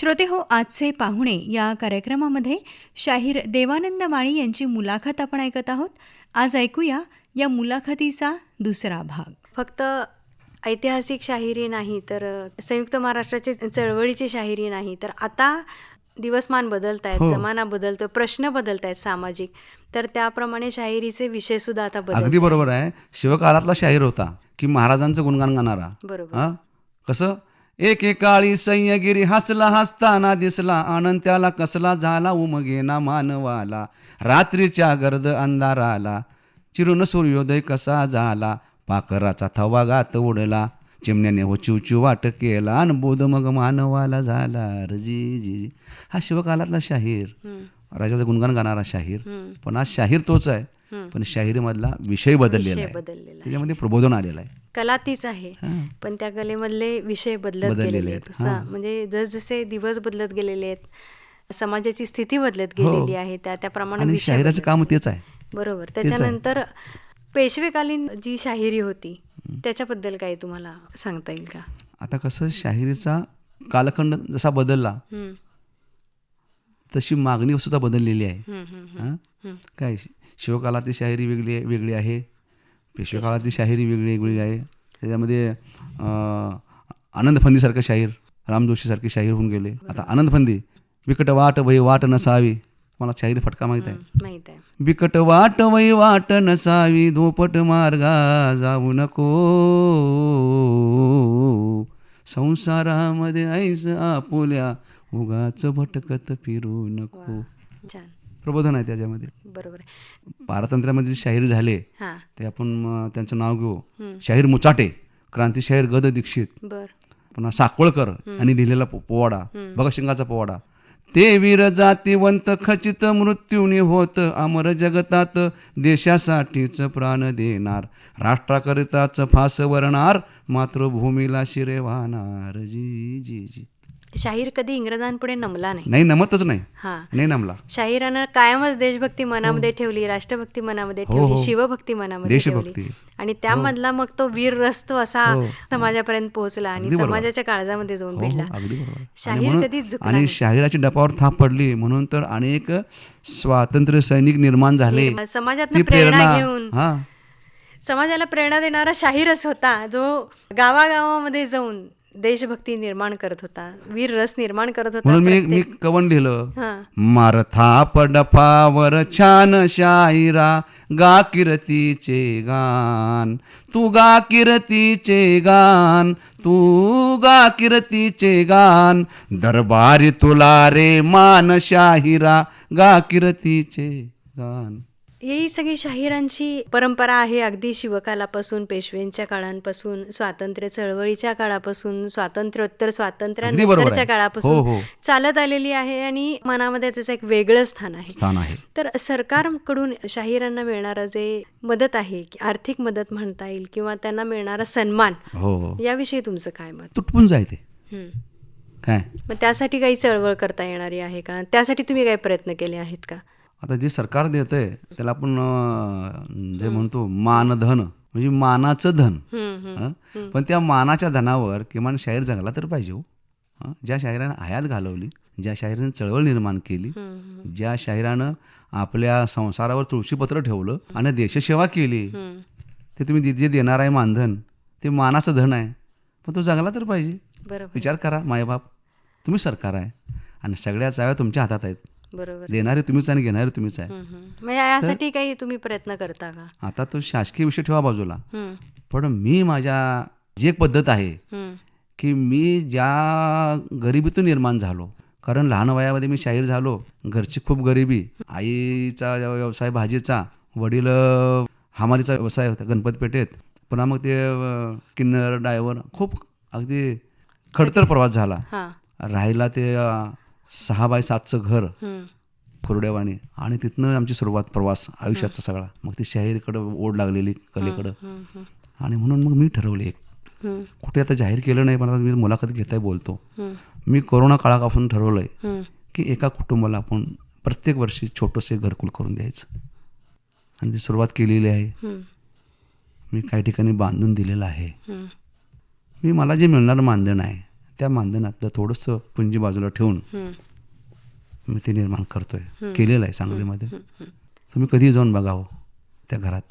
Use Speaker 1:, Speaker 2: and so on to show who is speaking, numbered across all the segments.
Speaker 1: श्रोते हो आजचे पाहुणे या कार्यक्रमामध्ये शाहीर देवानंद माळी यांची मुलाखत आपण ऐकत आहोत. आज ऐकूया या मुलाखतीचा दुसरा भाग.
Speaker 2: फक्त ऐतिहासिक शाहिरी नाही तर संयुक्त महाराष्ट्राची चळवळीची शाहिरी नाही तर आता दिवसमान बदलत आहेत
Speaker 3: हो.
Speaker 2: जमाना बदलतोय प्रश्न बदलत आहेत सामाजिक. तर त्याप्रमाणे शाहिरीचे विषय सुद्धा आता बदल
Speaker 3: अगदी बरोबर आहे. शिवकालातला शाहीर होता की महाराजांचं गुणगान गाणारा.
Speaker 2: बरोबर.
Speaker 3: हा? कसं? एकेकाळी सय्यगिरी हसला हसताना दिसला आनंद त्याला कसला झाला उमगेना मानवाला. रात्रीच्या गर्द अंधाराला चिरून सूर्योदय कसा झाला पाखराचा थवा गात उडला चिमण्याने हो चिवचिव वाट केला आणि बोध मग मानवाला झाला. रजी जी जी हा शिवकालातला शाहीर. राजाचं गुणगान गाणारा शाहीर. पण आज शाहीर तोच आहे. पण शाहिरीमधला विषय बदललेला आहे. त्याच्यामध्ये प्रबोधन आलेलं आहे.
Speaker 2: कला तीच आहे. पण त्या कलेमधले विषय बदलत गेलेले
Speaker 3: आहेत,
Speaker 2: म्हणजे जसजसे दिवस बदलत गेलेले आहेत समाजाची स्थिती बदलत
Speaker 3: हो.
Speaker 2: गेलेली आहे त्या त्याप्रमाणे
Speaker 3: शाहिराचं काम तेच आहे.
Speaker 2: बरोबर. त्याच्यानंतर पेशवेकालीन जी शाहिरी होती त्याच्याबद्दल काही तुम्हाला सांगता येईल का?
Speaker 3: आता कसं शाहिरीचा कालखंड जसा बदलला तशी मागणी सुद्धा बदललेली आहे. काय शिवकालातली शाहिरी वेगळी वेगळी आहे? पेशवेकाळातली शाहिरी वेगळी वेगळी आहे. त्याच्यामध्ये आनंद फंदीसारखं शाहीर राम जोशीसारखे शाहीर होऊन गेले. आता आनंद फंदी बिकट वाट वही वाट नसावी. मला शाहिरी फटका माहीत आहे?
Speaker 2: माहीत आहे.
Speaker 3: बिकट वाट वै वाट नसावी धोपट मार्गा जाऊ नको. संसारामध्ये ऐस आपुल्या उगाच भटकत फिरू नको. प्रबोधन आहे त्याच्यामध्ये.
Speaker 2: बरोबर
Speaker 3: पारतंत्र्यामध्ये जे शाहीर झाले
Speaker 2: हां.
Speaker 3: ते आपण त्यांचं नाव घेऊ. शाहीर मुचाटे क्रांती शाहीर गद दीक्षित.
Speaker 2: बर.
Speaker 3: पुन्हा साकोळकर आणि लिहिलेला पोवाडा. भगतसिंगाचा पोवाडा. ते वीर जातीवंत खचित मृत्यूने होत अमर जगतात देशासाठीच प्राण देणार. राष्ट्राकरिताच फास वरणार मातृभूमीला शिरे वाहणार. जी जी जी.
Speaker 2: शाहीर कधी इंग्रजांपुढे नमला नाही.
Speaker 3: नाही नमतच नाही.
Speaker 2: हां.
Speaker 3: नाही नमला.
Speaker 2: शाहिरानं कायमच देशभक्ती मनामध्ये ठेवली राष्ट्रभक्ती मनामध्ये
Speaker 3: हो,
Speaker 2: ठेवली
Speaker 3: हो.
Speaker 2: शिवभक्ती मनामध्ये
Speaker 3: देशभक्ती.
Speaker 2: ठेवली. आणि त्यामधला मग तो वीर रस्त असा
Speaker 3: हो.
Speaker 2: समाजापर्यंत पोहोचला आणि. समाजाच्या काळजामध्ये जाऊन
Speaker 3: हो हो.
Speaker 2: भिडला
Speaker 3: अगदी बरोबर. आणि
Speaker 2: शाहीर झुकला
Speaker 3: आणि. शाहिराची डपावर थाप पडली. म्हणून तर अनेक स्वातंत्र्य सैनिक निर्माण झाले.
Speaker 2: निर्माण- समाजातनं
Speaker 3: ती
Speaker 2: प्रेरणा. घेऊन.
Speaker 3: हा.
Speaker 2: समाजाला प्रेरणा देणारा शाहीरच होता जो गावागावामध्ये जाऊन देशभक्ती निर्माण करत होता वीर रस निर्माण करत होता
Speaker 3: म्हणून मी मी कवन लिहिलं. मारथा पडफावर छान शायरा गा कीर्तीचे गान. तू गा कीर्तीचे गान तू गा कीर्तीचे गान. दरबारी तुला रे मान शाहिरा गा कीर्तीचे गान.
Speaker 2: ही सगळी शाहिरांची परंपरा आहे अगदी शिवकालापासून पेशव्यांच्या काळांपासून स्वातंत्र्य चळवळीच्या काळापासून स्वातंत्र्योत्तर स्वातंत्र्यानंतरच्या. काळापासून
Speaker 3: हो, हो.
Speaker 2: चालत आलेली आहे आणि मनामध्ये त्याचं एक वेगळं स्थान आहे.
Speaker 3: स्थान आहे.
Speaker 2: तर सरकारकडून शाहिरांना मिळणारं जे मदत आहे आर्थिक मदत म्हणता येईल किंवा त्यांना मिळणारा सन्मान
Speaker 3: हो हो.
Speaker 2: याविषयी तुमचं काय मत?
Speaker 3: तुटपून जाय ते
Speaker 2: हं.
Speaker 3: काय?
Speaker 2: मग त्यासाठी काही चळवळ करता येणारी आहे का? त्यासाठी तुम्ही काही प्रयत्न केले आहेत का?
Speaker 3: आता जे सरकार देत आहे त्याला आपण जे म्हणतो मानधन म्हणजे मानाचं धन? पण त्या मानाच्या धनावर किमान शाहीर जगला तर पाहिजे हो? ज्या शाहिरानं आयात घालवली ज्या शाहिरानं चळवळ निर्माण केली ज्या शाहिरानं आपल्या संसारावर तुळशीपत्र ठेवलं आणि देशसेवा केली. ते तुम्ही जे- देणार आहे मानधन ते मानाचं धन आहे. पण तो जगला तर पाहिजे. विचार करा मायबाप तुम्ही सरकार आहे आणि सगळ्या चाव्या तुमच्या हातात आहेत.
Speaker 2: बरोबर.
Speaker 3: देणारे तुम्हीच आणि घेणारे तुम्हीच आहे.
Speaker 2: मग यासाठी काही तुम्ही प्रयत्न करता का?
Speaker 3: आता तो शासकीय विषय ठेवा बाजूला. पण मी माझ्या जी एक पद्धत आहे की मी ज्या गरिबीतून निर्माण झालो कारण लहान वयामध्ये मी शाहीर झालो घरची खूप गरिबी आईचा व्यवसाय भाजीचा वडील अ, हमालीचा व्यवसाय होता गणपती पेठेत पुन्हा मग ते किन्नर ड्रायव्हर खूप अगदी खडतर प्रवास झाला. राहिला ते सहा बाय सातचं घर खुरड्यावाणी. आणि तिथनं आमची सुरुवात प्रवास आयुष्याचा सगळा. मग ती शाहिरीकडं ओढ लागलेली कलेकडं. आणि म्हणून मग मी ठरवले एक. कुठे आता जाहीर केलं नाही पण आता मी मुलाखत घेताय बोलतो. मी कोरोना काळापासून ठरवलं आहे
Speaker 2: हं.
Speaker 3: की एका कुटुंबाला आपण प्रत्येक वर्षी छोटंसे घरकुल करून द्यायचं. आणि ती सुरुवात केलेली आहे. मी काही ठिकाणी बांधून दिलेलं आहे. मी मला जे मिळणारं मानधन आहे त्या मानधनात जर थोडंसं पुंजी बाजूला ठेवून. मी ते निर्माण करतोय. केलेलं आहे सांगलीमध्ये. तुम्ही कधी जाऊन बघावं त्या घरात.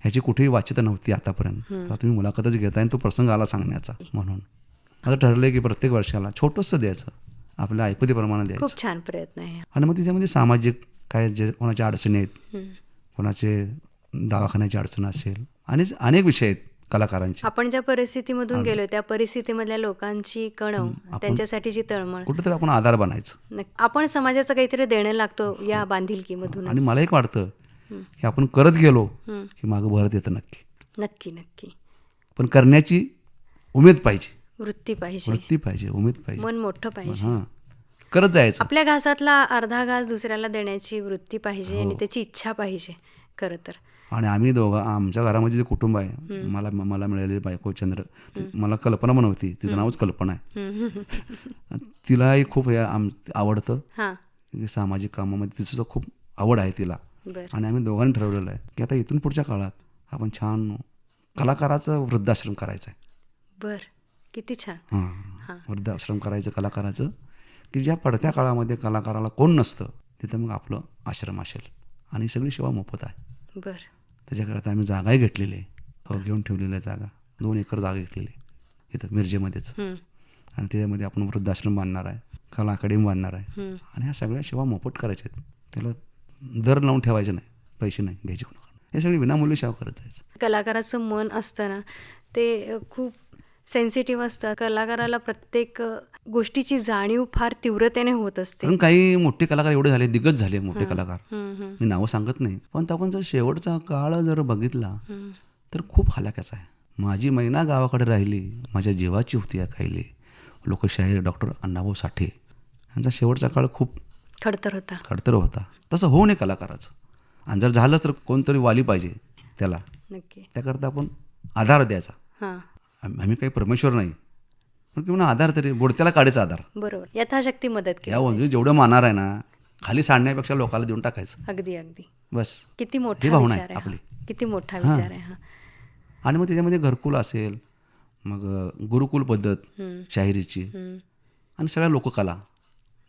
Speaker 3: ह्याची कुठेही वाच्यता नव्हती आतापर्यंत. आता तुम्ही मुलाखतच घेताय आणि तो प्रसंग आला सांगण्याचा म्हणून. आता ठरलं की प्रत्येक वर्षाला छोटंसं द्यायचं. आपल्या ऐपतीप्रमाणे द्यायचं.
Speaker 2: खूप छान प्रयत्न आहे.
Speaker 3: आणि मग त्याच्यामध्ये सामाजिक काय जे कोणाच्या अडचणी आहेत. कोणाचे दवाखान्याची अडचण असेल आणि अनेक विषय आहेत. कलाकारांचे.
Speaker 2: आपण ज्या परिस्थितीमधून गेलो त्या परिस्थितीमधल्या लोकांची कणव त्यांच्यासाठीची तळमळ.
Speaker 3: कुठेतरी आपण आधार बनायचं.
Speaker 2: आपण समाजाचं काहीतरी देणं लागतो या बांधिलकीमधून
Speaker 3: आणि मला एक वाटतं की आपण करत गेलो की मागं भरत येतं नक्की.
Speaker 2: नक्की नक्की.
Speaker 3: पण करण्याची उमेद पाहिजे.
Speaker 2: वृत्ती पाहिजे.
Speaker 3: वृत्ती पाहिजे उमेद पाहिजे.
Speaker 2: मन मोठं पाहिजे.
Speaker 3: हां. करत जायचं.
Speaker 2: आपल्या घासातला अर्धा घास दुसऱ्याला देण्याची वृत्ती पाहिजे
Speaker 3: हो.
Speaker 2: आणि त्याची इच्छा पाहिजे खरं तर.
Speaker 3: आणि आम्ही दोघं आमच्या घरामध्ये जे कुटुंब आहे मला मला मिळालेली बायको चंद्र मला कल्पना पण नव्हती तिचं नावच कल्पना आहे. तिलाही खूप हे आम आवडतं. सामाजिक कामामध्ये तिचं खूप आवड आहे तिला. आणि आम्ही दोघांनी ठरवलेलं आहे की आता इथून पुढच्या काळात आपण छान कलाकाराचं वृद्धाश्रम करायचं आहे.
Speaker 2: बर. किती छान.
Speaker 3: हां. वृद्धाश्रम करायचं कलाकाराचं की ज्या पडत्या काळामध्ये कलाकाराला कोण नसतं तिथं मग आपलं आश्रम असेल. आणि सगळी सेवा मोफत आहे.
Speaker 2: बर.
Speaker 3: त्याच्याकरता आम्ही जागाही घेतलेली आहे. हो घेऊन ठेवलेली आहे जागा. दोन एकर जागा घेतलेली आहे. इथं मिरजेमध्येच. आणि त्याच्यामध्ये आपण वृद्धाश्रम बांधणार आहे. कला अकॅडमी बांधणार आहे. आणि ह्या सगळ्या सेवा मोफत करायच्या आहेत. त्याला दर लावून ठेवायचे नाही. पैसे नाही घ्यायचे कोणाकडे हे सगळी विनामूल्य सेवा करत जायचं.
Speaker 2: कलाकाराचं मन असतं ना ते खूप सेन्सिटिव्ह असतं. कलाकाराला प्रत्येक गोष्टीची जाणीव फार तीव्रतेने होत असते.
Speaker 3: काही मोठे कलाकार एवढे झाले दिग्गज झाले मोठे कलाकार. मी नावं सांगत नाही. पण आपण जर शेवटचा काळ जर बघितला. तर खूप हलाख्याचा आहे. माझी मैना गावाकडे राहिली माझ्या जीवाची होती या खायली लोकशाहीर डॉक्टर अण्णाभाऊ साठे यांचा शेवटचा काळ खूप
Speaker 2: खडतर होता.
Speaker 3: खडतर होता. तसं होऊ नये कलाकाराचं. आणि जर झालं तर कोणतरी वाली पाहिजे त्याला.
Speaker 2: नक्की.
Speaker 3: त्याकरता आपण आधार द्यायचा. आम्ही काही परमेश्वर नाही. पण किंवा आधार तरी बुडत्याला काढायचा आधार.
Speaker 2: बरोबर. यथाशक्ती मदत केली
Speaker 3: या वंजू जेवढं मानणार आहे ना खाली सांडण्यापेक्षा लोकांना देऊन टाकायचं.
Speaker 2: अगदी अगदी.
Speaker 3: बस.
Speaker 2: किती मोठा
Speaker 3: भावना आहे आपली.
Speaker 2: किती मोठा विचार आहे हा.
Speaker 3: आणि मग त्याच्यामध्ये घरकुल असेल मग गुरुकुल पद्धत शाहिरीची. आणि सगळ्या लोककला.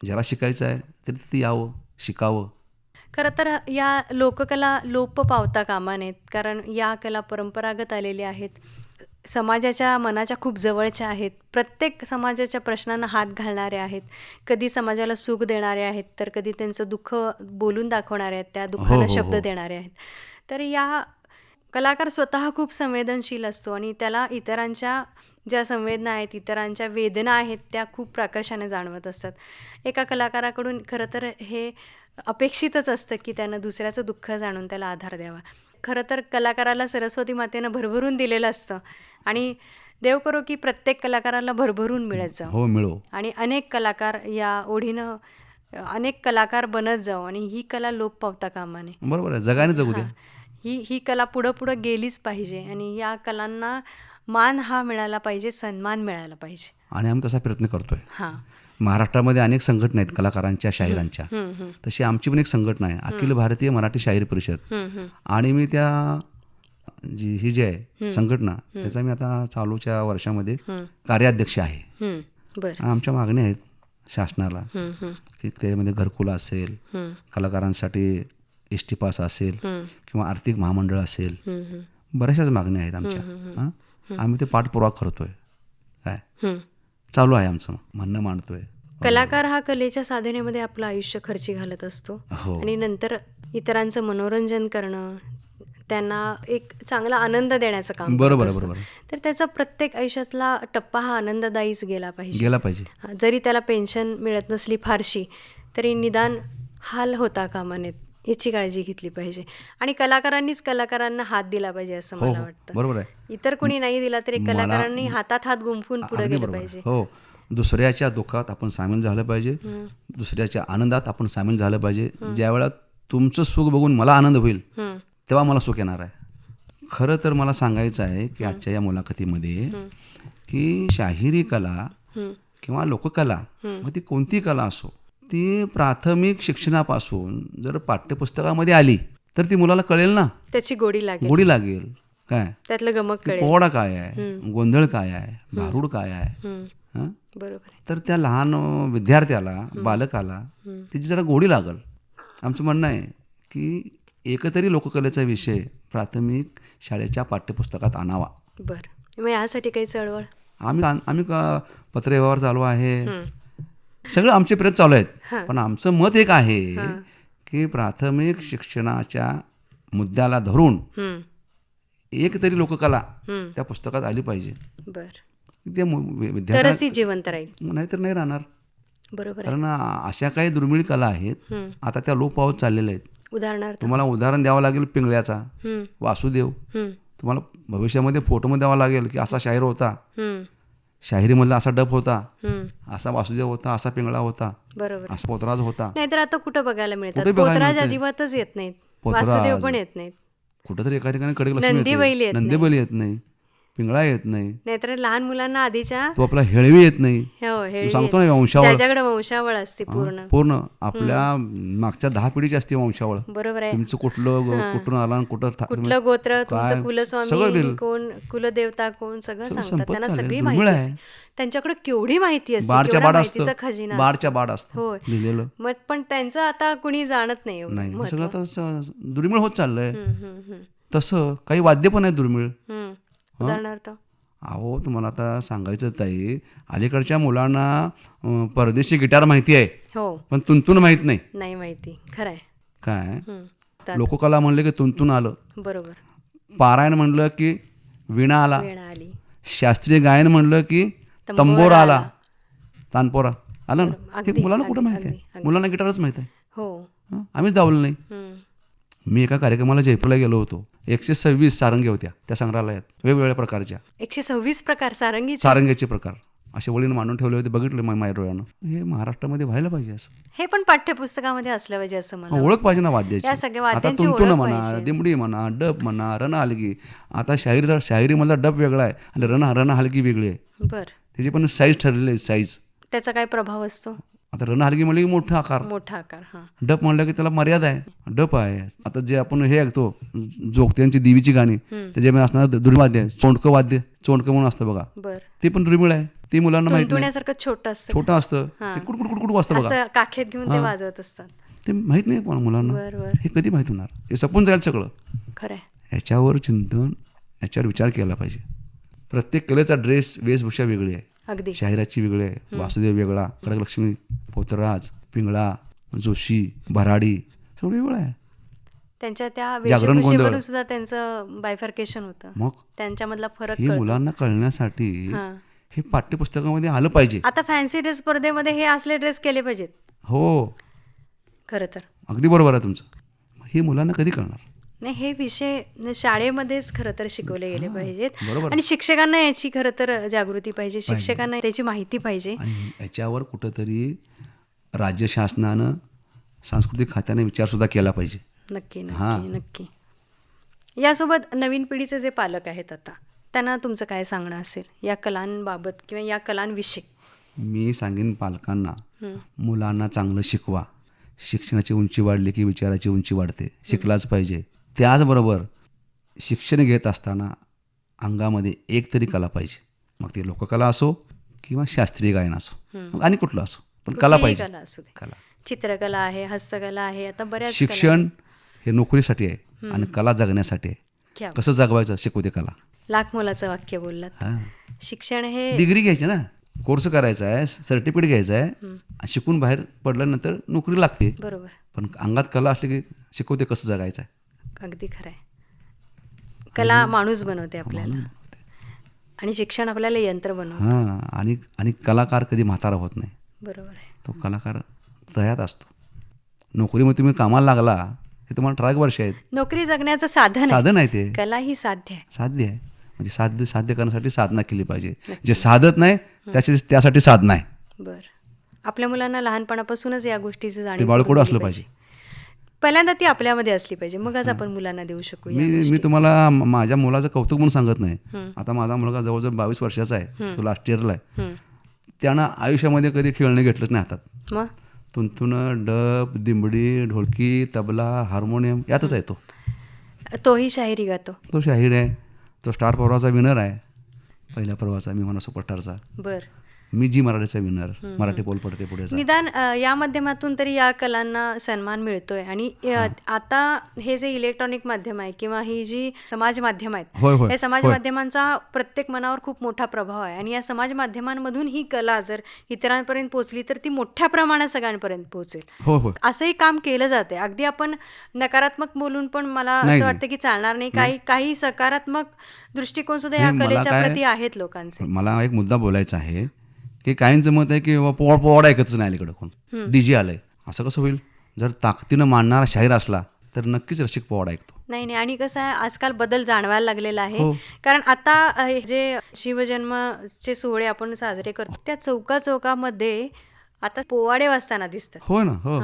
Speaker 3: ज्याला शिकायचं आहे तरी तिथे यावं शिकावं.
Speaker 2: खरं तर या लोककला लोप पावता कामा नयेत. कारण या कला परंपरागत आलेल्या आहेत. समाजाच्या मनाच्या खूप जवळच्या आहेत. प्रत्येक समाजाच्या प्रश्नांना हात घालणारे आहेत. कधी समाजाला सुख देणारे आहेत तर कधी त्यांचं दुःख बोलून दाखवणारे आहेत त्या दुःखाला
Speaker 3: हो,
Speaker 2: शब्द
Speaker 3: हो.
Speaker 2: देणारे आहेत. तर या कलाकार स्वतः खूप संवेदनशील असतो आणि त्याला इतरांच्या ज्या संवेदना आहेत इतरांच्या वेदना आहेत त्या खूप प्राकर्षाने जाणवत असतात. एका कलाकाराकडून खरं तर हे अपेक्षितच असतं की त्यानं दुसऱ्याचं दुःख जाणून त्याला आधार द्यावा. खरं तर कलाकाराला सरस्वती मातेनं भरभरून दिलेलं असतं. आणि देव करो की प्रत्येक कलाकाराला भरभरून मिळत जावं
Speaker 3: हो मिळो.
Speaker 2: आणि अनेक कलाकार या ओढीनं अनेक कलाकार बनत जाऊ आणि ही कला लोप पावता कामा नये
Speaker 3: बरोबर आहे. जगाने जगू द्या.
Speaker 2: ही ही कला पुढं पुढं गेलीच पाहिजे आणि या कलांना मान हा मिळाला पाहिजे सन्मान मिळाला पाहिजे.
Speaker 3: आणि आम्ही तसा प्रयत्न करतोय.
Speaker 2: हां.
Speaker 3: महाराष्ट्रामध्ये अनेक संघटना आहेत कलाकारांच्या शाहिरांच्या. तशी आमची पण एक संघटना आहे अखिल भारतीय मराठी शाहीर परिषद. आणि मी त्या जी ही जी आहे संघटना त्याचा मी आता चालूच्या वर्षामध्ये कार्याध्यक्ष आहे. आमच्या मागण्या आहेत शासनाला. की त्यामध्ये घरकुला असेल कलाकारांसाठी एस टी पास असेल किंवा आर्थिक महामंडळ असेल. बऱ्याचशाच मागण्या आहेत आमच्या. आम्ही ते पाठपुरावा करतोय. काय. चालू आहे आमचं म्हणणं मांडतोय.
Speaker 2: कलाकार हा कलेच्या साधनेमध्ये आपलं आयुष्य खर्ची घालत असतो.
Speaker 3: हो.
Speaker 2: आणि नंतर इतरांचं मनोरंजन करणं त्यांना एक चांगला आनंद देण्याचं काम
Speaker 3: बरोबर. बरोबर.
Speaker 2: तर त्याचा प्रत्येक आयुष्यातला टप्पा हा आनंददायीच गेला पाहिजे.
Speaker 3: गेला पाहिजे.
Speaker 2: जरी त्याला पेन्शन मिळत नसली फारशी तरी निदान हाल होता कामा नयेत. याची काळजी घेतली पाहिजे. आणि कलाकारांनीच कलाकारांना हात दिला पाहिजे असं
Speaker 3: हो
Speaker 2: मला
Speaker 3: हो.
Speaker 2: वाटतं.
Speaker 3: बरोबर आहे.
Speaker 2: इतर कोणी नाही दिला तरी कलाकारांनी हातात हात गुंफून पुढे गेलं पाहिजे.
Speaker 3: हो दुसऱ्याच्या दुःखात आपण सामील झालं पाहिजे. दुसऱ्याच्या आनंदात आपण सामील झालं पाहिजे. ज्यावेळा तुमचं सुख बघून मला आनंद होईल तेव्हा मला सुख येणार आहे. खरं तर मला सांगायचं आहे की आजच्या या मुलाखतीमध्ये की शाहिरी कला किंवा लोककला मग ती कोणती कला असो ती प्राथमिक शिक्षणापासून जर पाठ्यपुस्तकामध्ये आली तर ती मुलाला कळेल ना?
Speaker 2: त्याची गोडी लागेल.
Speaker 3: गोडी लागेल. काय?
Speaker 2: त्यातलं गमक
Speaker 3: पोवाडा काय आहे? गोंधळ काय आहे? भारूड काय आहे? हं?
Speaker 2: बरोबर
Speaker 3: तर त्या लहान विद्यार्थ्याला बालकाला त्याची जरा गोडी लागल. आमचं म्हणणं आहे की एकतरी लोककलेचा विषय प्राथमिक शाळेच्या पाठ्यपुस्तकात आणावा.
Speaker 2: बरं. मग यासाठी काही चळवळ?
Speaker 3: आम्ही आम्ही पत्रव्यवहार चालू आहे? सगळं आमचे प्रयत्न चालू आहेत. पण आमचं मत एक आहे की प्राथमिक शिक्षणाच्या मुद्द्याला धरून एक तरी लोककला. त्या पुस्तकात आली पाहिजे. नाहीतर नाही राहणार.
Speaker 2: बरोबर
Speaker 3: कारण अशा काही दुर्मिळ कला आहेत. आता त्या लोप पावत चाललेल्या आहेत.
Speaker 2: उदाहरणार्थ?
Speaker 3: तुम्हाला उदाहरण द्यावं लागेल पिंगळ्याचा. वासुदेव. तुम्हाला भविष्यामध्ये फोटोमध्ये द्यावा लागेल की असा शाहीर होता. शाहिरीमधला असा डप होता. असा वासुदेव होता असा पिंगळा होता
Speaker 2: बरोबर.
Speaker 3: असा पोतराज होता.
Speaker 2: नाहीतर आता कुठं बघायला मिळतात? पोतराज? अजिबातच येत नाहीत.
Speaker 3: पोतराज.
Speaker 2: वासुदेव पण येत नाहीत.
Speaker 3: कुठंतरी एका ठिकाणी कडक लक्ष्मी
Speaker 2: नंदी बैल येत
Speaker 3: येते नंदी बैल येत नाही. पिंगळा येत नाही.
Speaker 2: नाहीतर लहान मुलांना आधीच्या
Speaker 3: तो आपला हेळवी येत नाही.
Speaker 2: हो
Speaker 3: सांगतो. ना वंशावळ.
Speaker 2: वंशावळ असते पूर्ण.
Speaker 3: पूर्ण. आपल्या मागच्या दहा पिढीची असते वंशावळ.
Speaker 2: बरोबर आहे.
Speaker 3: तुमचं कुठलं कुठून आला कुठं
Speaker 2: कुठलं गोत्र? तुमचं
Speaker 3: सगळं
Speaker 2: कुलस्वामी. कोण? कुलदेवता कोण? सगळं सांगतात. त्यांना. सगळी माहिती
Speaker 3: आहे.
Speaker 2: त्यांच्याकडे केवढी माहिती असते
Speaker 3: बारच्या बाड असतं.
Speaker 2: खजिना
Speaker 3: बारच्या बाड असतं.
Speaker 2: होय.
Speaker 3: लिहिलेलं
Speaker 2: मग पण त्यांचं आता कुणी जाणत नाही
Speaker 3: हे. सगळं आता दुर्मिळ होत चाललंय. तसं काही वाद्य पण आहेत दुर्मिळ.
Speaker 2: उदाहरणार्थ.
Speaker 3: अहो तुम्हाला आता सांगायचं ताई अलीकडच्या मुलांना परदेशी गिटार माहिती आहे.
Speaker 2: हो.
Speaker 3: पण तुंतून माहीत नाही.
Speaker 2: नाही माहिती. खरंय.
Speaker 3: काय? लोककला म्हणलं की तुंतून आलं.
Speaker 2: बरोबर.
Speaker 3: पारायण म्हणलं की विणा आला. शास्त्रीय गायन म्हणलं की
Speaker 2: तंबोरा
Speaker 3: आला. तानपोरा. आला ना? हे मुलांना कुठं माहिती आहे? मुलांना गिटारच माहिती आहे.
Speaker 2: हो?
Speaker 3: आम्हीच दावलं नाही. मी एका कार्यक्रमाला जयपूरला गेलो होतो. एकशे सव्वीस सारंगी होत्या त्या संग्रहालयात वेगवेगळ्या प्रकारच्या.
Speaker 2: एकशे सव्वीस प्रकार सारंगी
Speaker 3: सारंग्याचे प्रकार. असे वळीनं मांडून ठेवले होते बघितले माझ्या डोळ्यानं. हे महाराष्ट्रामध्ये व्हायला पाहिजे असं.
Speaker 2: हे पण पाठ्यपुस्तकामध्ये असलं पाहिजे असं मला
Speaker 3: ओळख पाहिजे ना वाद्याची. आता
Speaker 2: ओळख
Speaker 3: म्हणा. दिमडी म्हणा डब म्हणा रण हलगी. आता शाहीर शाहिरीमधला डब वेगळा आहे आणि रण रण हलगी वेगळी आहे.
Speaker 2: बर.
Speaker 3: त्याची पण साईज ठरलेली आहे साईज
Speaker 2: त्याचा काय प्रभाव असतो?
Speaker 3: आता रण हलगी म्हणलं की मोठा आकार.
Speaker 2: मोठा आकार हा.
Speaker 3: डप म्हणलं की त्याला मर्यादा आहे. डप आहे. आता जे आपण हे ऐकतो जोगत्यांची देवीची गाणी त्याच्यामध्ये असणार दुर्वाद्य आहे चोंडकं वाद्य चोंडकं म्हणून असतं बघा.
Speaker 2: बर.
Speaker 3: ते पण दुर्मिळ आहे. ते मुलांना माहीत नाही.
Speaker 2: छोटं असतं.
Speaker 3: छोटं असतं. ते कुडकुड कुडकुड वाजतं बघा.
Speaker 2: काखेत घेऊन ते वाजवत असतात.
Speaker 3: ते माहीत नाही पण मुलांना. हे कधी माहीत होणार? हे सपून जाईल सगळं.
Speaker 2: खरंय.
Speaker 3: याच्यावर चिंतन याच्यावर विचार केला पाहिजे. प्रत्येक कलेचा ड्रेस वेशभूषा वेगळी आहे.
Speaker 2: अगदी.
Speaker 3: शाहिराची वेगळी वासुदेव वेगळा कडकलक्ष्मी पोतराज पिंगळा जोशी भराडी सगळं वेगळं आहे.
Speaker 2: त्यांच्या त्या
Speaker 3: जागरण गोंधळ.
Speaker 2: वेशभूषेवरून सुद्धा त्यांचं बायफर्केशन होतं.
Speaker 3: मग?
Speaker 2: त्यांच्यामधला फरक
Speaker 3: हे मुलांना कळण्यासाठी
Speaker 2: हां.
Speaker 3: हे पाठ्यपुस्तकामध्ये आलं पाहिजे.
Speaker 2: आता फॅन्सी ड्रेस स्पर्धेमध्ये हे असले ड्रेस केले पाहिजेत.
Speaker 3: हो.
Speaker 2: खरं तर.
Speaker 3: अगदी बरोबर आहे तुमचं. हे मुलांना कधी कळणार?
Speaker 2: नाही हे विषय शाळेमध्येच खरं तर शिकवले गेले पाहिजेत. आणि शिक्षकांना याची खरं तर जागृती पाहिजे शिक्षकांना त्याची माहिती पाहिजे.
Speaker 3: याच्यावर कुठंतरी राज्य शासनानं सांस्कृतिक खात्याने विचारसुद्धा केला पाहिजे.
Speaker 2: नक्की
Speaker 3: हां.
Speaker 2: नक्की. नक्की यासोबत नवीन पिढीचे जे पालक आहेत आता त्यांना तुमचं काय सांगणं असेल? या कलांबाबत किंवा या कलांविषयी?
Speaker 3: मी सांगेन पालकांना मुलांना चांगलं शिकवा. शिक्षणाची उंची वाढली की विचाराची उंची वाढते. शिकलाच पाहिजे. त्याचबरोबर शिक्षण घेत असताना अंगामध्ये एक तरी कला पाहिजे. मग ती लोककला असो किंवा शास्त्रीय गायन असो. आणि कुठलं असो पण कला पाहिजे.
Speaker 2: कला चित्रकला आहे हस्तकला आहे आता बऱ्याच
Speaker 3: शिक्षण हे नोकरीसाठी आहे आणि कला जगण्यासाठी आहे. कसं जगवायचं शिकू दे कला.
Speaker 2: लाख मोलाचं वाक्य बोललात. शिक्षण हे
Speaker 3: डिग्री घ्यायची ना. कोर्स करायचा आहे सर्टिफिकेट घ्यायचं आहे शिकून बाहेर पडल्यानंतर नोकरी लागते.
Speaker 2: बरोबर.
Speaker 3: पण अंगात कला असली की शिकवते कसं जगायचं आहे.
Speaker 2: अगदी खरं आहे कला माणूस बनवते आपल्याला. आणि शिक्षण आपल्याला यंत्र बनवतं.
Speaker 3: हां आणि आणि कलाकार कधी म्हातारा होत नाही.
Speaker 2: बरोबर आहे.
Speaker 3: तो कलाकार तयात असतो. नोकरीमध्ये तुम्ही कामाला लागला हे तुम्हाला ठराविक वर्ष आहेत.
Speaker 2: नोकरी जगण्याचं साधन
Speaker 3: साधन आहे ते.
Speaker 2: कला ही साध्य आहे.
Speaker 3: साध्य आहे. म्हणजे साध्य साध्य करण्यासाठी साधना केली पाहिजे. जे साधत नाही त्याची त्यासाठी साधना आहे.
Speaker 2: बर. आपल्या मुलांना लहानपणापासूनच या गोष्टीची जाणीव
Speaker 3: बाळकोड असलं पाहिजे.
Speaker 2: पहिल्यांदा ती आपल्यामध्ये असली पाहिजे. मगच आपण मुलांना देऊ शकू
Speaker 3: मी. मी तुम्हाला माझ्या मुलाचं कौतुक म्हणून सांगत नाही. आता माझा मुलगा जवळजवळ बावीस वर्षाचा आहे. तो लास्ट इयरला आहे. त्यानं आयुष्यामध्ये कधी खेळणे घेतलंच नाही हातात. तुंतुन डब दिंबडी ढोलकी तबला हार्मोनियम यातच आहे तो.
Speaker 2: तोही शाहिरी गातो.
Speaker 3: तो शाहीर आहे. तो स्टार पर्वाचा विनर आहे. पहिल्या पर्वाचा मी म्हणा सुपरस्टारचा
Speaker 2: बर.
Speaker 3: मी जी मराठीचा विनर मराठी बोल पडते पुढे.
Speaker 2: निदान या माध्यमातून तरी या कलांना सन्मान मिळतोय. आणि आता हे जे इलेक्ट्रॉनिक माध्यम आहे किंवा ही जी समाज माध्यम आहेत या समाज. माध्यमांचा प्रत्येक मनावर खूप मोठा प्रभाव आहे. आणि या समाज माध्यमांमधून ही कला जर इतरांपर्यंत पोहोचली तर ती मोठ्या प्रमाणात सगळ्यांपर्यंत पोहोचेल.
Speaker 3: हो हो
Speaker 2: असंही काम केलं जाते अगदी आपण नकारात्मक बोलून पण मला असं. वाटतं की चालणार नाही. काही काही सकारात्मक दृष्टिकोन सुद्धा या कलेच्या प्रती आहेत लोकांचे.
Speaker 3: मला एक मुद्दा बोलायचा आहे. की काहींचं मत आहे की बाबा पोवाड पोवाड ऐकतच नाही अलीकडे कोण. डीजे आलंय. असं कसं होईल? जर ताकदीनं मांडणारा शाहीर असला तर नक्कीच रसिक पोवाड ऐकतो.
Speaker 2: नाही नाही. आणि कसं आहे आजकाल बदल जाणवायला लागलेला आहे.
Speaker 3: हो.
Speaker 2: कारण आता जे शिवजन्मचे सोहळे आपण साजरे करतो त्या चौका चौकामध्ये आता पोवाडे वाजताना दिसतात.
Speaker 3: हो ना हो.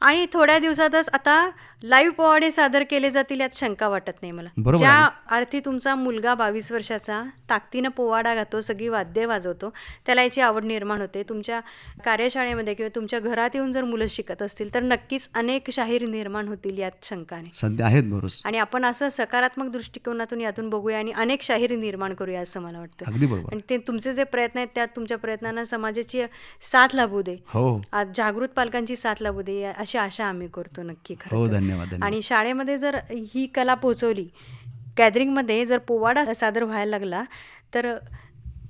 Speaker 2: आणि थोड्या दिवसातच आता लाईव्ह पोवाडे सादर केले जातील यात शंका वाटत नाही मला.
Speaker 3: बरोबर
Speaker 2: ज्या. अर्थी तुमचा मुलगा बावीस वर्षाचा ताकदीनं पोवाडा गातो सगळी वाद्य वाजवतो त्याला याची आवड निर्माण होते. तुमच्या कार्यशाळेमध्ये किंवा तुमच्या घरात येऊन जर मुलं शिकत असतील तर नक्कीच अनेक शाहीर निर्माण होतील यात शंका नाही
Speaker 3: सध्या आहेत बरोस
Speaker 2: आणि आपण असं सकारात्मक दृष्टिकोनातून यातून बघूया आणि अनेक शाहिरी निर्माण करूया असं मला वाटतं.
Speaker 3: अगदी बरोबर.
Speaker 2: आणि ते तुमचे जे प्रयत्न आहेत त्यात तुमच्या प्रयत्नांना समाजाची साथ लाभू दे.
Speaker 3: हो.
Speaker 2: आज जागृत पालकांची साथ लाभू दे अशी आशा आम्ही करतो नक्की खरं
Speaker 3: हो. धन्यवाद
Speaker 2: आणि शाळेमध्ये जर ही कला पोचवली गॅदरिंगमध्ये जर पोवाडा सादर व्हायला लागला तर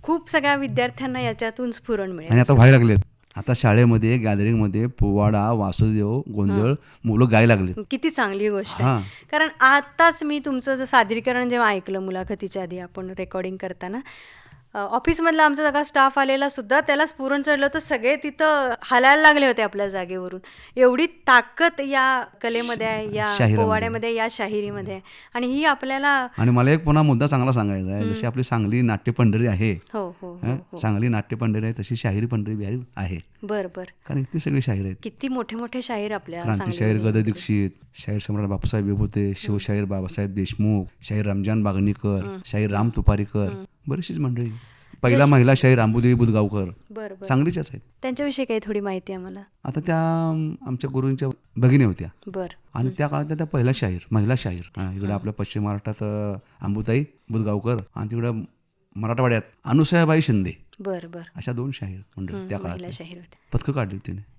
Speaker 2: खूप सगळ्या विद्यार्थ्यांना याच्यातून स्फुरण
Speaker 3: आणि
Speaker 2: मिळेल
Speaker 3: आता व्हायला लागलेत. आता शाळेमध्ये गॅदरिंगमध्ये पोवाडा वासुदेव गोंधळ मुलं गायला लागलेत.
Speaker 2: किती चांगली गोष्ट. आहे. कारण आताच मी तुमचं सादरीकरण जेव्हा ऐकलं मुलाखतीच्या आधी आपण रेकॉर्डिंग करताना ऑफिसमधला आमचा सगळा स्टाफ आलेला सुद्धा त्याला स्फुरण चढलं तर सगळे तिथं हलायला लागले होते आपल्या जागेवरून. एवढी ताकद या कलेमध्ये आहे या. पोवाड्यामध्ये या शाहिरीमध्ये. आणि ही आपल्याला
Speaker 3: आणि मला एक पुन्हा मुद्दा चांगला सांगायचा आहे. जशी आपली सांगली नाट्य पंढरी आहे.
Speaker 2: हो हो
Speaker 3: हं? सांगली नाट्य पंढरी आहे तशी शाहिरी पंढरी आहे-
Speaker 2: बर बर.
Speaker 3: कारण इतकी सगळी शाहीर आहेत.
Speaker 2: किती मोठे मोठे शाहीर आपल्या
Speaker 3: क्रांती शाहीर. गद दीक्षित शाहीर सम्राट बापूसाहेब विभूते शिवशाहीर बाबासाहेब देशमुख शाहीर रमजान बागणीकर शाहीर राम तुपारीकर. बरीचशीच मंडळी. पहिला महिला शाहीर आंबुदेवी
Speaker 2: बर
Speaker 3: सांगलीच्याच आहेत.
Speaker 2: त्यांच्याविषयी काही थोडी माहिती आहे आम्हाला
Speaker 3: आता त्या आमच्या गुरूंच्या भगिनी होत्या.
Speaker 2: बर.
Speaker 3: आणि त्या काळात त्या- पहिल्या शाहीर महिला शाहीर. इकडं आपल्या पश्चिम महाराष्ट्रात अं, अंबुताई बुदगावकर आणि तिकडं मराठवाड्यात अनुसयाबाई शिंदे.
Speaker 2: बर बर.
Speaker 3: अशा दोन शाहीर मंडळी त्या काळात पथकं काढली तिने.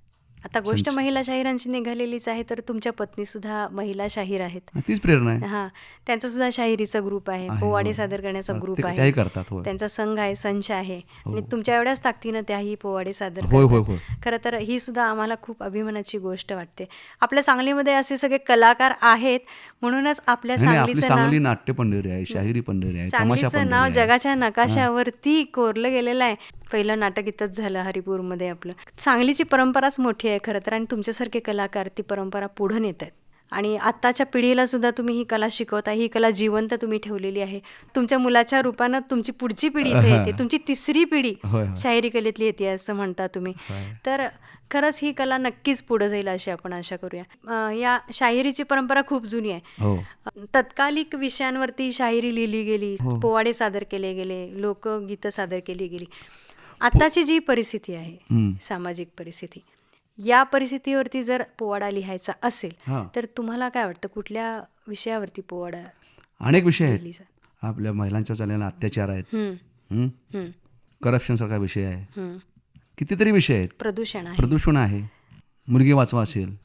Speaker 2: आता गोष्ट महिला शाहिरांची निघालेलीच आहे तर तुमच्या पत्नी सुद्धा महिला शाहीर आहेत.
Speaker 3: आणि तीच प्रेरणा आहे.
Speaker 2: हा त्यांचा सुद्धा शाहिरीचा ग्रुप आहे
Speaker 3: आहे,
Speaker 2: पोवाडे
Speaker 3: हो.
Speaker 2: सादर करण्याचा
Speaker 3: ते-
Speaker 2: ग्रुप आहे.
Speaker 3: त्याही करतात होय.
Speaker 2: त्यांचा संघ आहे संच आहे. आणि तुमच्या एवढ्याच ताकदीनं त्याही पोवाडे सादर
Speaker 3: होय होय
Speaker 2: करतात. खरं तर ही सुद्धा आम्हाला खूप अभिमानाची गोष्ट वाटते. आपल्या सांगलीमध्ये असे सगळे कलाकार आहेत म्हणूनच आपल्या
Speaker 3: नाही, नाही, आपली
Speaker 2: सांगलीचं नाव
Speaker 3: सांगली नाट्य पंढरी आहे शाहिरी पंढरी आहे तमाशा
Speaker 2: सांगलीचं
Speaker 3: पंढरी
Speaker 2: नाव
Speaker 3: आहे.
Speaker 2: जगाच्या नकाशावरती कोरलं गेलेलं आहे. पहिलं नाटक इथंच झालं हरिपूरमध्ये आपलं. सांगलीची परंपराच मोठी आहे खरं तर आणि तुमच्यासारखे कलाकार ती परंपरा पुढं नेत आहेत आणि आत्ताच्या पिढीला सुद्धा तुम्ही ही कला शिकवता ही कला जिवंत तुम्ही ठेवलेली आहे. तुमच्या मुलाच्या रूपानं तुमची पुढची पिढी इथे येते तुमची तिसरी पिढी. शाहिरी कलेतली येते असं म्हणता तुम्ही. तर खरंच ही कला नक्कीच पुढं जाईल अशी आपण आशा करूया. या शाहिरीची परंपरा खूप जुनी आहे.
Speaker 3: हो.
Speaker 2: तत्कालिक विषयांवरती शाहिरी लिहिली गेली पोवाडे सादर केले गेले लोकगीतं सादर केली गेली. आताची जी परिस्थिती आहे. सामाजिक परिस्थिती या परिस्थितीवरती जर पोवाडा लिहायचा असेल. तर तुम्हाला काय वाटतं? कुठल्या विषयावरती पोवाडा
Speaker 3: अनेक विषय आहेत? आपल्या महिलांच्या चाललेला अत्याचार आहेत. हं? करप्शन सारखा विषय आहे. कितीतरी विषय आहेत.
Speaker 2: प्रदूषण आहे.
Speaker 3: प्रदूषण आहे. मुलगी वाचवा असेल.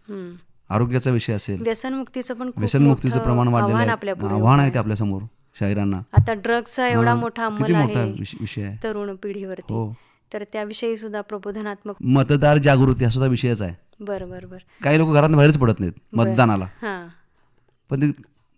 Speaker 3: आरोग्याचा विषय असेल.
Speaker 2: व्यसनमुक्तीचं पण
Speaker 3: व्यसनमुक्तीचं प्रमाण वाढलेलं आहे.
Speaker 2: आपल्या
Speaker 3: आव्हान आहे. ते आपल्यासमोर शाहिरांना.
Speaker 2: आता ड्रग्सचा एवढा मोठा
Speaker 3: विषय आहे.
Speaker 2: तरुण पिढीवरती.
Speaker 3: हो.
Speaker 2: तर त्याविषयी सुद्धा प्रबोधनात्मक
Speaker 3: मतदार जागृती हा सुद्धा विषयच आहे.
Speaker 2: बरं बरं बरं.
Speaker 3: काही लोक घरात बाहेरच पडत नाहीत मतदानाला.
Speaker 2: हां.
Speaker 3: पण ते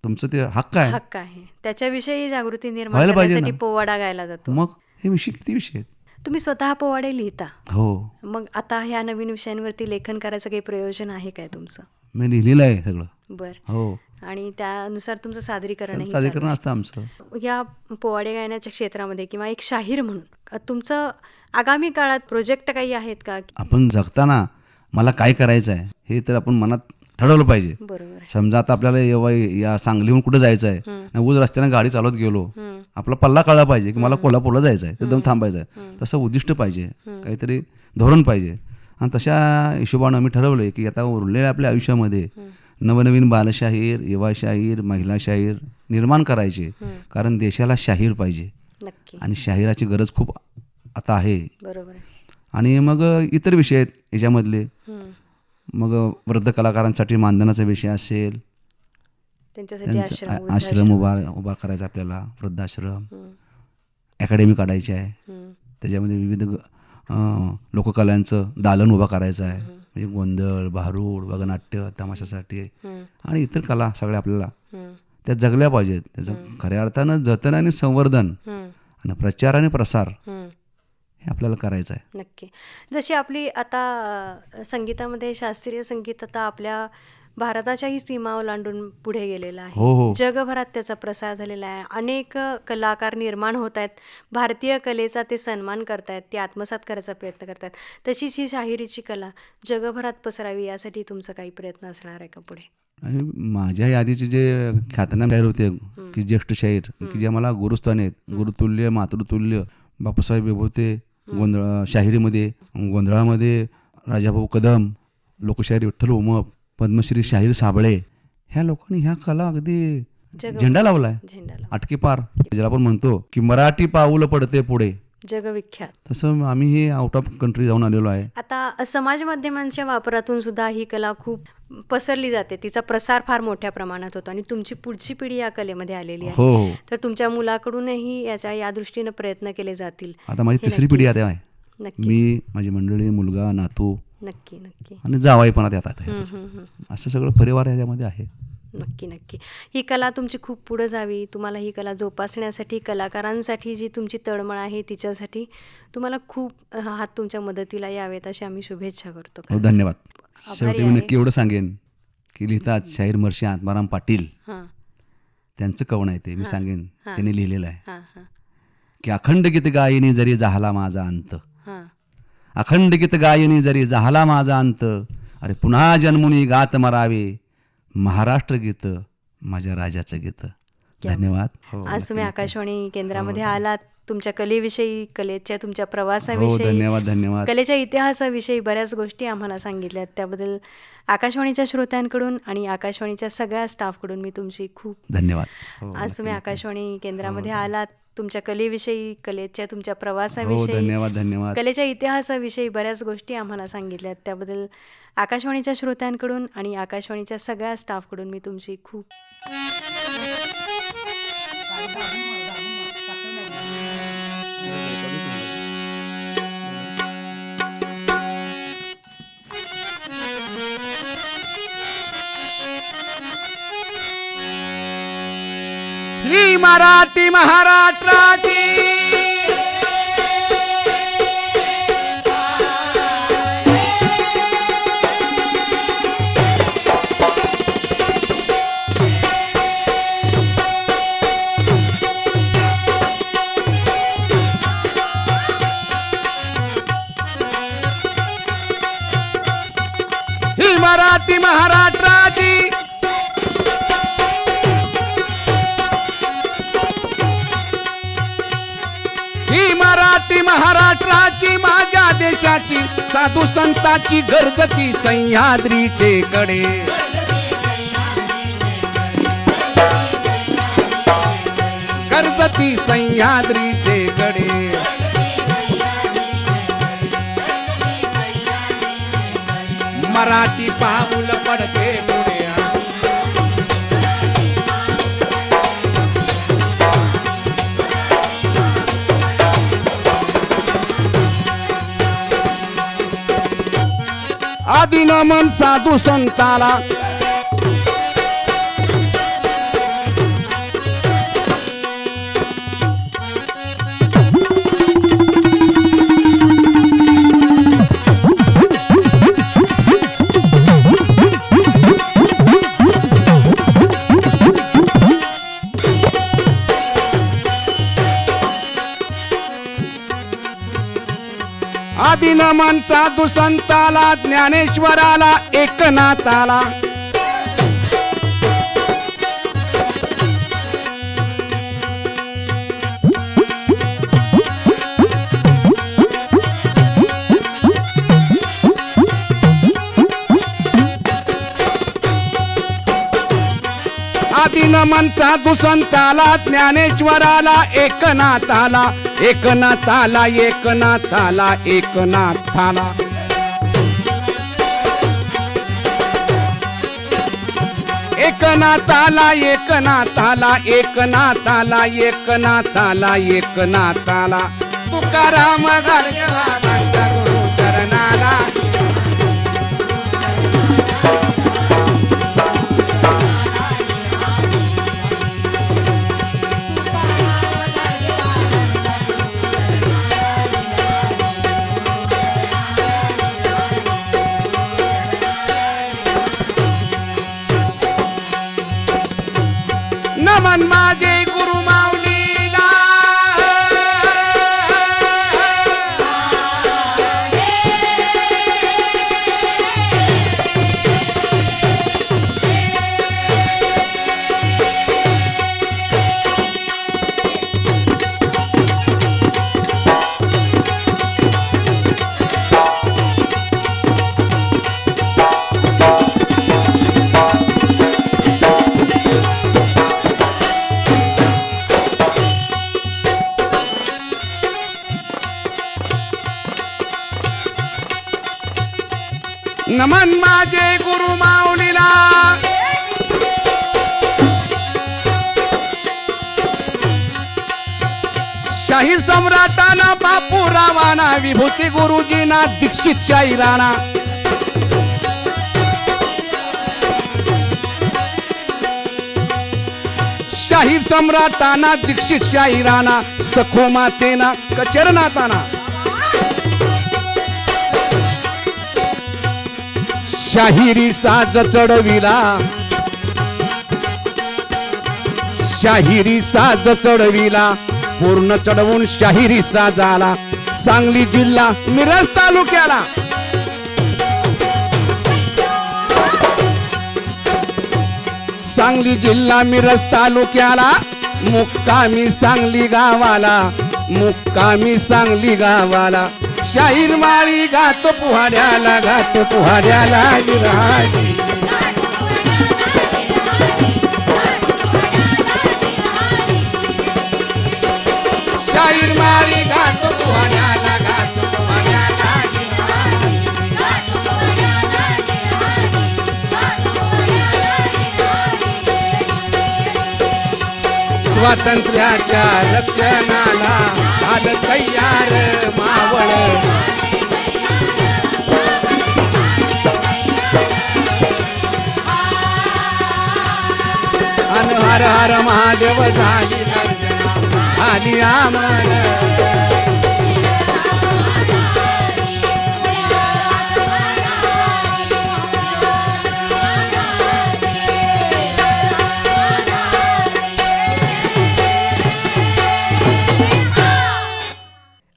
Speaker 3: तुमचं ते हक्क आहे.
Speaker 2: हक्क आहे. त्याच्याविषयी जागृती निर्माण
Speaker 3: व्हायला पाहिजे
Speaker 2: करण्यासाठी
Speaker 3: ना.
Speaker 2: पोवाडा गायला जातो.
Speaker 3: मग? हे विषय किती विषय आहेत?
Speaker 2: तुम्ही स्वतः पोवाडे लिहिता.
Speaker 3: हो.
Speaker 2: मग आता ह्या नवीन विषयांवरती लेखन करायचं काही प्रयोजन आहे काय तुमचं?
Speaker 3: मी लिहिलेलं आहे सगळं.
Speaker 2: बर.
Speaker 3: हो.
Speaker 2: आणि त्यानुसार तुमचं सादरीकरण
Speaker 3: सादरीकरण असतं आमचं.
Speaker 2: या पोवाडे गायनाच्या क्षेत्रामध्ये किंवा एक शाहीर म्हणून तुमचं आगामी काळात प्रोजेक्ट काही आहेत का?
Speaker 3: आपण जगताना मला काय करायचं आहे हे तर आपण मनात ठरवलं पाहिजे.
Speaker 2: बरोबर
Speaker 3: समजा आता आपल्याला या सांगलीहून कुठं जायचं आहे उज रस्त्याने गाडी चालवत गेलो. आपला पल्ला कळला पाहिजे की मला कोल्हापूरला जायचं आहे तिथं थांबायचं आहे. तसं उद्दिष्ट पाहिजे काहीतरी धोरण पाहिजे. आणि तशा हिशोबानं मी ठरवलं की आता उरलेल्या आपल्या आयुष्यामध्ये नवनवीन बालशाहीर युवा शाहीर महिला शाहीर निर्माण करायचे. कारण देशाला शाहीर पाहिजे. आणि शाहिराची गरज खूप आता आहे. आणि मग इतर विषय आहेत याच्यामधले. मग वृद्ध कलाकारांसाठी मानधनाचा विषय असेल.
Speaker 2: आश्रम
Speaker 3: उभा उभा करायचा आपल्याला वृद्धाश्रम. अकॅडमी काढायची आहे. त्याच्यामध्ये विविध लोककलांचं दालन उभा करायचं आहे. म्हणजे गोंधळ भारूड वगनाट्य तमाशासाठी. आणि इतर कला सगळ्या आपल्याला. त्या जगल्या पाहिजेत त्याचं खऱ्या अर्थानं जतन आणि संवर्धन. आणि प्रचार आणि प्रसार
Speaker 2: हं.
Speaker 3: आपल्याला करायचं आहे
Speaker 2: नक्की जशी आपली आता संगीतामध्ये शास्त्रीय संगीत आता आपल्या भारताच्याही सीमा ओलांडून पुढे गेलेलं आहे.
Speaker 3: हो हो.
Speaker 2: जगभरात त्याचा प्रसार झालेला आहे. अनेक कलाकार निर्माण होत आहेत. भारतीय कलेचा ते सन्मान करतायत ते आत्मसात करायचा प्रयत्न करतायत. तशीच ही शाहिरीची कला जगभरात पसरावी यासाठी तुमचा काही प्रयत्न असणार आहे का पुढे?
Speaker 3: आणि माझ्या यादीचे जे ख्यातनाम शाहीर होते की ज्येष्ठ शाहीर की जे मला गुरुस्थान आहेत. गुरुतुल्य मातृतुल्य बापूसाहेब विभूते गोंधळ शाहिरीमध्ये गोंधळामध्ये राजाभाऊ कदम लोकशाहीर विठ्ठल उमप पद्मश्री शाहीर साबळे ह्या लोकांनी ह्या कला अगदी झेंडा लावलाय.
Speaker 2: झेंडाला
Speaker 3: आटकी पार. ज्याला आपण म्हणतो की मराठी पाऊल पडते पुढे.
Speaker 2: जगविख्यात.
Speaker 3: तसं आम्ही हे आउट ऑफ कंट्री जाऊन आलेलो आहे.
Speaker 2: आता समाज माध्यमांच्या वापरातून सुद्धा ही कला खूप पसरली जाते. तिचा प्रसार फार मोठ्या प्रमाणात होतो आणि तुमची पुढची पिढी या कलेमध्ये आलेली आहे.
Speaker 3: हो हो.
Speaker 2: तर तुमच्या मुलाकडूनही याच्या या दृष्टीनं प्रयत्न केले जातील.
Speaker 3: आता माझी तिसरी पिढी. आता आहे. मी माझी मंडळी मुलगा नातू
Speaker 2: नक्की नक्की.
Speaker 3: आणि जावाई पण आता
Speaker 2: हम्म, हम्म, हम्म.
Speaker 3: असं सगळं परिवार ह्याच्यामध्ये आहे.
Speaker 2: नक्की नक्की. ही कला तुमची खूप पुढं जावी. तुम्हाला ही कला जोपासण्यासाठी कलाकारांसाठी जी तुमची तळमळ आहे तिच्यासाठी तुम्हाला खूप हात तुमच्या मदतीला यावेत अशी आम्ही शुभेच्छा करतो.
Speaker 3: हो धन्यवाद. शेवटी मी. नक्की एवढं सांगेन की लिहितात शाहीर महर्षी आत्माराम पाटील. त्यांचं कवण आहे ते मी सांगेन. त्यांनी लिहिलेलं आहे. की अखंड गीत गायनी जरी झाला माझा अंत अखंड गीत गायनी जरी झाला माझा अंत अरे पुन्हा जन्मुनी गात मरावे. महाराष्ट्र गीत माझ्या राजाचं गीत. धन्यवाद. हो
Speaker 2: आज तुम्ही आकाशवाणी केंद्रामध्ये
Speaker 3: हो,
Speaker 2: आलात. तुमच्या कलेविषयी कलेच्या तुमच्या
Speaker 3: हो
Speaker 2: प्रवासाविषयी
Speaker 3: धन्यवाद धन्यवाद.
Speaker 2: कलेच्या इतिहासाविषयी बऱ्याच गोष्टी आम्हाला सांगितल्यात त्याबद्दल आकाशवाणीच्या श्रोत्यांकडून आणि आकाशवाणीच्या सगळ्या स्टाफकडून मी तुमची खूप
Speaker 3: धन्यवाद. हो,
Speaker 2: आज तुम्ही आकाशवाणी केंद्रामध्ये
Speaker 3: हो,
Speaker 2: आलात. तुमच्या कलेविषयी कलेच्या तुमच्या
Speaker 3: हो
Speaker 2: प्रवासाविषयी
Speaker 3: धन्यवाद धन्यवाद.
Speaker 2: कलेच्या इतिहासाविषयी बऱ्याच गोष्टी आम्हाला सांगितल्यात त्याबद्दल आकाशवाणीच्या श्रोत्यांकडून आणि आकाशवाणीच्या सगळ्या स्टाफकडून मी तुमची खूप
Speaker 3: ही मराठी महाराष्ट्राची. मराठी महाराष्ट्राची. देशाची साधू संताची गरजती सह्याद्रीचे कडे. गरजती सह्याद्रीचे कडे. मराठी पाऊल पडते दिन मन साधू संताला. दिन मनचा दुसंताला ज्ञानेश्वराला एकनाथाला. आदिन साधू दुसंताला ज्ञानेश्वराला एकनाथाला.
Speaker 4: एकनाथाला एकनाथाला एकनाथाला. एकनाथाला एकनाथाला एकनाथाला एकनाथाला एकनाथाला. Tukaram Gadge Come on, Man. जाताना बापू रावाना विभूती गुरुजीना दीक्षित शाही राणा. शाहीर सम्राटाना दीक्षित शाही राणा सखो मातेना कचरनाताना शाहिरी साज चढविला. शाहिरी साज चढविला. पूर्ण चढवून शाहिरी झाला सांगली जिल्हा मिरज तालुक्याला. सांगली जिल्हा मिरज तालुक्याला मुक्कामी सांगली गावाला मुक्कामी सांगली गावाला. शाहीर माळी गात पुहाड्याला गात पुहाड्याला गिराजी गिरमाळी घातो तुहाण्याला घातो तुहाण्याला स्वातंत्र्याच्या रक्षणाला आल तयार मावळ. अन हर हर महादेव झाली आली आमन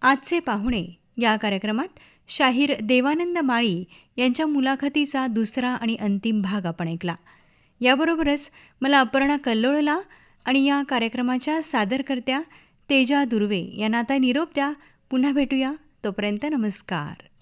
Speaker 2: आजचे पाहुणे या कार्यक्रमात शाहीर देवानंद माळी यांच्या मुलाखतीचा दुसरा आणि अंतिम भाग आपण ऐकला. याबरोबरच मला अपर्णा कल्लोळला आणि या कार्यक्रमाच्या सादरकर्त्या तेजा दुर्वे यांना आता निरोप द्या. पुन्हा भेटूया. तोपर्यंत नमस्कार.